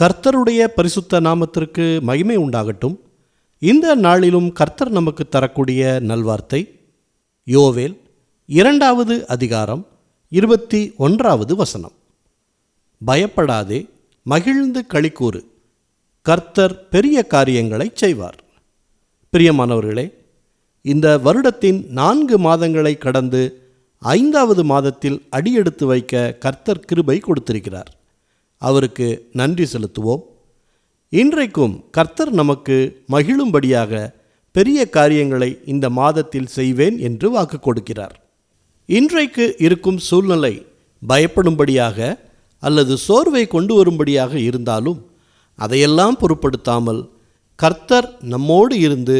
கர்த்தருடைய பரிசுத்த நாமத்திற்கு மகிமை உண்டாகட்டும். இந்த நாளிலும் கர்த்தர் நமக்கு தரக்கூடிய நல்வார்த்தை யோவேல் இரண்டாவது அதிகாரம் இருபத்தி ஒன்றாவது வசனம். பயப்படாதே மகிழ்ந்து களிக்கூறு. கர்த்தர் பெரிய காரியங்களைச் செய்வார். பிரியமானவர்களே இந்த வருடத்தின் நான்கு மாதங்களை கடந்து ஐந்தாவது மாதத்தில் அடியெடுத்து வைக்க கர்த்தர் கிருபை கொடுத்திருக்கிறார். அவருக்கு நன்றி செலுத்துவோம். இன்றைக்கும் கர்த்தர் நமக்கு மகிழும்படியாக பெரிய காரியங்களை இந்த மாதத்தில் செய்வேன் என்று வாக்கு கொடுக்கிறார். இன்றைக்கு இருக்கும் சூழ்நிலை பயப்படும்படியாக அல்லது சோர்வை கொண்டு வரும்படியாக இருந்தாலும் அதையெல்லாம் பொருட்படுத்தாமல் கர்த்தர் நம்மோடு இருந்து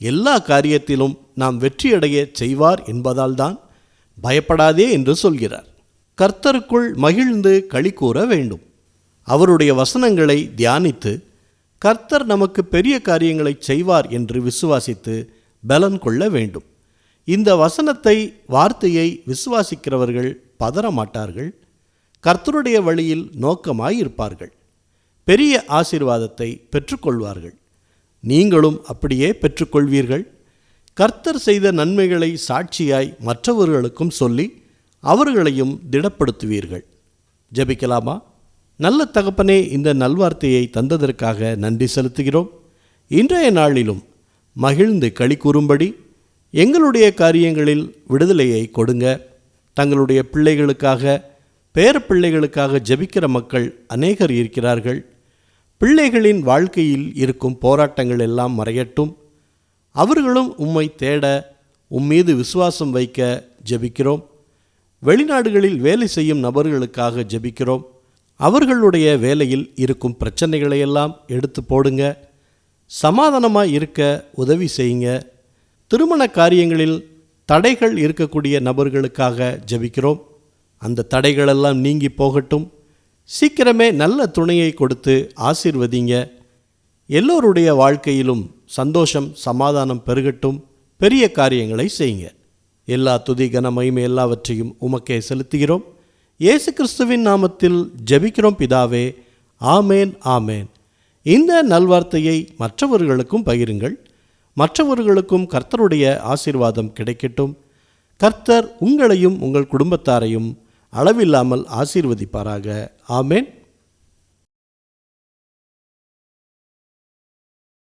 எல்லா காரியத்திலும் நாம் வெற்றியடைய செய்வார் என்பதால்தான் பயப்படாதே என்று சொல்கிறார். கர்த்தருக்குள் மகிழ்ந்து களி கூற வேண்டும். அவருடைய வசனங்களை தியானித்து கர்த்தர் நமக்கு பெரிய காரியங்களை செய்வார் என்று விசுவாசித்து பலன் கொள்ள வேண்டும். இந்த வசனத்தை வார்த்தையை விசுவாசிக்கிறவர்கள் பதற மாட்டார்கள் கர்த்தருடைய வழியில் நோக்கமாய் இருப்பார்கள் பெரிய ஆசீர்வாதத்தை பெற்றுக்கொள்வார்கள். நீங்களும் அப்படியே பெற்றுக்கொள்வீர்கள். கர்த்தர் செய்த நன்மைகளை சாட்சியாய் மற்றவர்களுக்கும் சொல்லி அவர்களையும் திடப்படுத்துவீர்கள். ஜெபிக்கலாமா? நல்ல தகப்பனே இந்த நல்வார்த்தையை தந்ததற்காக நன்றி செலுத்துகிறோம். இன்றைய நாளிலும் மகிழ்ந்து களி கூறும்படி எங்களுடைய காரியங்களில் விடுதலையை கொடுங்க. தங்களுடைய பிள்ளைகளுக்காக பேர பிள்ளைகளுக்காக ஜெபிக்கிற மக்கள் அநேகர் இருக்கிறார்கள். பிள்ளைகளின் வாழ்க்கையில் இருக்கும் போராட்டங்கள் எல்லாம் மறையட்டும். அவர்களும் உம்மை தேட உம்மீது விசுவாசம் வைக்க ஜெபிக்கிறோம். வெளிநாடுகளில் வேலை செய்யும் நபர்களுக்காக ஜெபிக்கிறோம். அவர்களுடைய வேலையில் இருக்கும் பிரச்சனைகளையெல்லாம் எடுத்து போடுங்க. சமாதானமாக இருக்க உதவி செய்யுங்க. திருமண காரியங்களில் தடைகள் இருக்கக்கூடிய நபர்களுக்காக ஜெபிக்கிறோம். அந்த தடைகளெல்லாம் நீங்கி போகட்டும். சீக்கிரமே நல்ல துணையை கொடுத்து ஆசிர்வதிங்க. எல்லோருடைய வாழ்க்கையிலும் சந்தோஷம் சமாதானம் பெருகட்டும். பெரிய காரியங்களை செய்யுங்க. எல்லா துதி கன மகிமை எல்லாவற்றையும் உமக்கே செலுத்துகிறோம். இயேசு கிறிஸ்துவின் நாமத்தில் ஜெபிக்கிறோம் பிதாவே. ஆமேன் ஆமேன். இந்த நல்வார்த்தையை மற்றவர்களுக்கும் பகிருங்கள். மற்றவர்களுக்கும் கர்த்தருடைய ஆசீர்வாதம் கிடைக்கட்டும். கர்த்தர் உங்களையும் உங்கள் குடும்பத்தாரையும் அளவில்லாமல் ஆசீர்வதிப்பாராக. ஆமேன்.